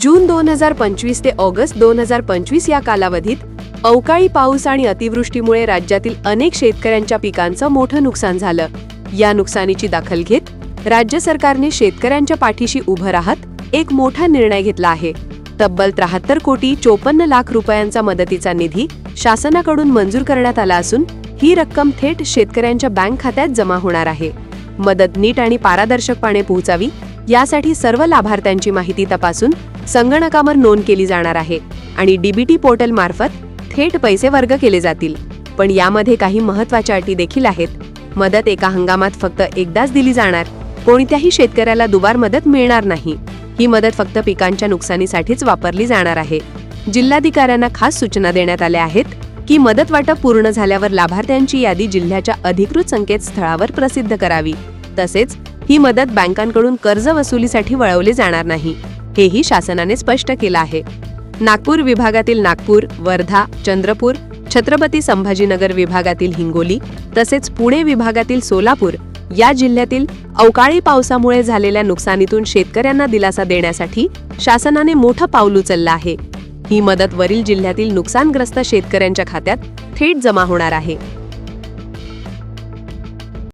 जून दोन हजार पंचवीस ते ऑगस्ट दोन हजार पंचवीस या कालावधीत अवकाळी पाऊस आणि अतिवृष्टीमुळे राज्यातील अनेक शेतकऱ्यांच्या पिकांचं मोठं नुकसान झालं. या नुकसानीची दखल घेत राज्य सरकारने शेतकऱ्यांच्या पाठीशी उभं राहत एक मोठा निर्णय घेतला आहे. तब्बल त्र्याहत्तर कोटी चोपन्न लाख रुपयांचा मदतीचा निधी शासनाकडून मंजूर करण्यात आला असून ही रक्कम थेट शेतकऱ्यांच्या बँक खात्यात जमा होणार आहे. मदत नीट आणि पारदर्शकपणे पोहोचावी यासाठी सर्व लाभार्थ्यांची माहिती तपासून संगणकावर नोंद केली जाणार आहे आणि डीबीटी पोर्टल मार्फत थेट पैसे वर्ग केले जातील. पण यामध्ये काही महत्त्वाच्या अटी देखील आहेत. मदत एका हंगामात फक्त एकदाच दिली जाणार. कोणत्याही शेतकऱ्याला दुबार मदत मिळणार नाही. ही मदत फक्त पिकांच्या नुकसानीसाठीच वापरली जाणार आहे. जिल्हाधिकाऱ्यांना खास सूचना देण्यात आल्या आहेत की मदत वाटप पूर्ण झाल्यावर लाभार्थ्यांची यादी जिल्ह्याच्या अधिकृत संकेतस्थळावर प्रसिद्ध करावी. तसेच ही मदत बँकांकडून कर्ज वसुलीसाठी वळवली जाणार नाही. हेही शासनाने स्पष्ट केलं आहे. नागपूर विभागातील नागपूर वर्धा चंद्रपूर छत्रपती संभाजीनगर विभागातील हिंगोली तसेच पुणे विभागातील सोलापूर या जिल्ह्यातील अवकाळी पावसामुळे झालेल्या नुकसानीतून शेतकऱ्यांना दिलासा देण्यासाठी शासनाने मोठं पाऊल उचललं आहे. ही मदत वरील जिल्ह्यातील नुकसानग्रस्त शेतकऱ्यांच्या खात्यात थेट जमा होणार आहे.